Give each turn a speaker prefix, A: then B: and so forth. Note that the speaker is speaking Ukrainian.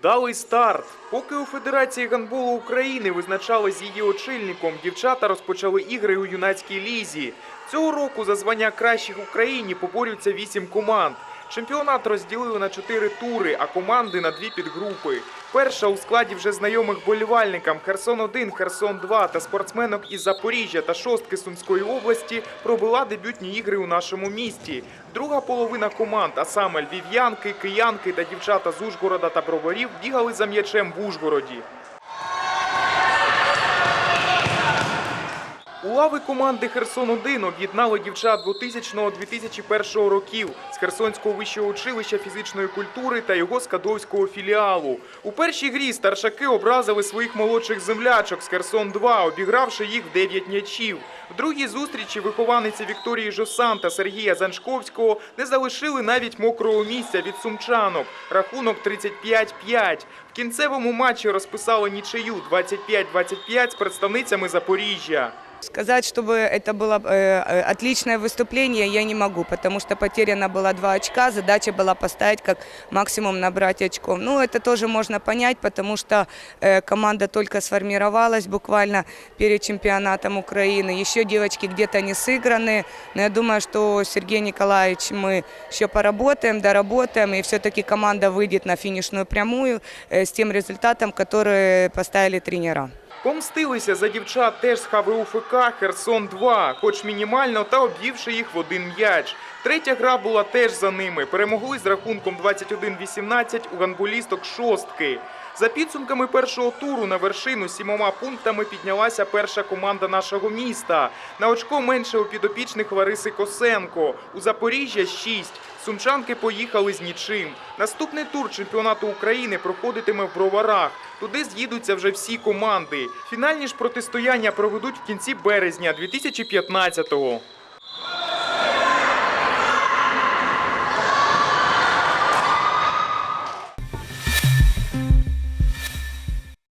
A: Вдалий старт. Поки у Федерації гандболу України визначали з її очільником, дівчата розпочали ігри у юнацькій лізі. Цього року за звання кращих в Україні поборються вісім команд. Чемпіонат розділили на чотири тури, а команди на дві підгрупи. Перша у складі вже знайомих болівальникам Херсон 1 Херсон 2 та спортсменок із Запоріжжя та шостки Сумської області пробила дебютні ігри у нашому місті. Друга половина команд, а саме львів'янки, киянки та дівчата з Ужгорода та Броварів, бігали за м'ячем в Ужгороді. У лави команди Херсон-1 об'єднали дівчат 2000-2001 років з Херсонського вищого училища фізичної культури та його скадовського філіалу. У першій грі старшаки образили своїх молодших землячок з Херсон-2, обігравши їх в 9 м'ячів. В другій зустрічі вихованиці Вікторії Жосан та Сергія Заншковського не залишили навіть мокрого місця від сумчанок. Рахунок 35-5. В кінцевому матчі розписали нічию 25-25 з представницями Запоріжжя.
B: Сказать, чтобы это было э, э, отличное выступление, я не могу, потому что потеряно было два очка, задача была поставить как максимум набрать очков. Ну, это тоже можно понять, потому что э, команда только сформировалась буквально перед чемпионатом Украины. Еще девочки где-то не сыграны, но я думаю, что Сергей Николаевич мы еще поработаем, доработаем, и все-таки команда выйдет на финишную прямую э, с тем результатом, который поставили тренера.
A: Помстилися за дівчат теж з ХВУФК Херсон-2, хоч мінімально, та об'ївши їх в один м'яч. Третя гра була теж за ними. Перемогли з рахунком 21-18 у гандболісток шостки. За підсумками першого туру на вершину сімома пунктами піднялася перша команда нашого міста. На очко менше у підопічних Лариси Косенко. У Запоріжжя 6. Сумчанки поїхали з нічим. Наступний тур чемпіонату України проходитиме в Броварах. Туди з'їдуться вже всі команди. Фінальні ж протистояння проведуть в кінці березня 2015-го.